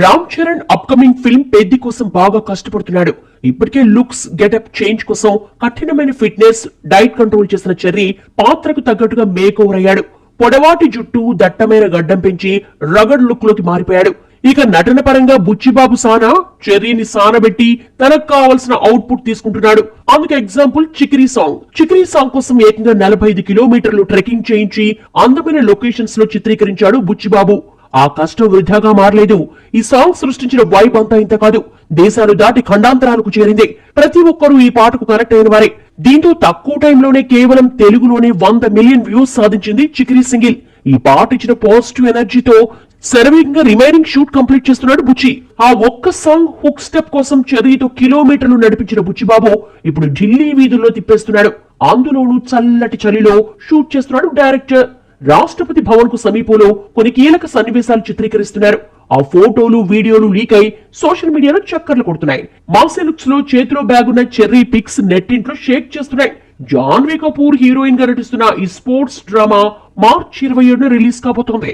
Ram Charan upcoming film Peddi కోసం బాగా కష్టపడుతున్నాడు. ఇప్పటికే లుక్స్ గెటప్ చేంజ్ కోసం కఠినమైన ఫిట్నెస్ డైట్ కంట్రోల్ చేసిన చెర్రీ పాత్రకు తగ్గట్టుగా మేక్ ఓవర్ అయ్యాడు. పొడవాటి జుట్టు దట్టమైన గడ్డం పెంచి రగడ్ లుక్లోకి మారిపోయాడు. ఇక నటన పరంగా బుచ్చిబాబు సానా చెర్రీని సానబెట్టి తనకు కావలసిన అవుట్పుట్ తీసుకుంటున్నాడు. అందుకు example Chikiri song Chikiri song కోసం ఏకంగా నలభై ఐదు కిలోమీటర్లు ట్రెక్కింగ్ చేయించి అందమైన లొకేషన్స్లో చిత్రీకరించాడు బుచ్చిబాబు. ఆ కష్టం వృధాగా మారలేదు. ఈ సాంగ్ సృష్టించిన వైబ్ అంతా ఇంత కాదు. దేశాలు దాటి ఖండాంతరాలకు చేరింది. ప్రతి ఒక్కరూ ఈ పాటకు కనెక్ట్ అయిన వారే. దీంతో తక్కువ టైంలోనే కేవలం తెలుగులోనే వంద మిలియన్ వ్యూస్ సాధించింది చికిరి సింగిల్. ఈ పాట ఇచ్చిన పాజిటివ్ ఎనర్జీతో శరవేగంగా రిమైనింగ్ షూట్ కంప్లీట్ చేస్తున్నాడు బుచ్చి. ఆ ఒక్క సాంగ్ హుక్ స్టెప్ కోసం చదివితో కిలోమీటర్లు నడిపించిన బుచ్చిబాబు ఇప్పుడు ఢిల్లీ వీధుల్లో తిప్పేస్తున్నాడు. అందులోనూ చల్లటి చలిలో షూట్ చేస్తున్నాడు డైరెక్టర్ రాష్ట్రపతి భవన్కు సమీపంలో కొన్ని కీలక సన్నివేశాలు చిత్రీకరిస్తున్నారు. ఆ ఫోటోలు వీడియోలు లీక్ అయి సోషల్ మీడియాలో చక్కర్లు కొడుతున్నాయి. మాసే లుక్స్లో చేతిలో బ్యాగ్ ఉన్న చెర్రీ పిక్స్ నెట్టింట్లో షేక్ చేస్తున్నాయి. జాన్వీ కపూర్ హీరోయిన్గా నటిస్తున్న ఈ స్పోర్ట్స్ డ్రామా మార్చ్ ఇరవై ఏడున రిలీజ్ కాబోతోంది.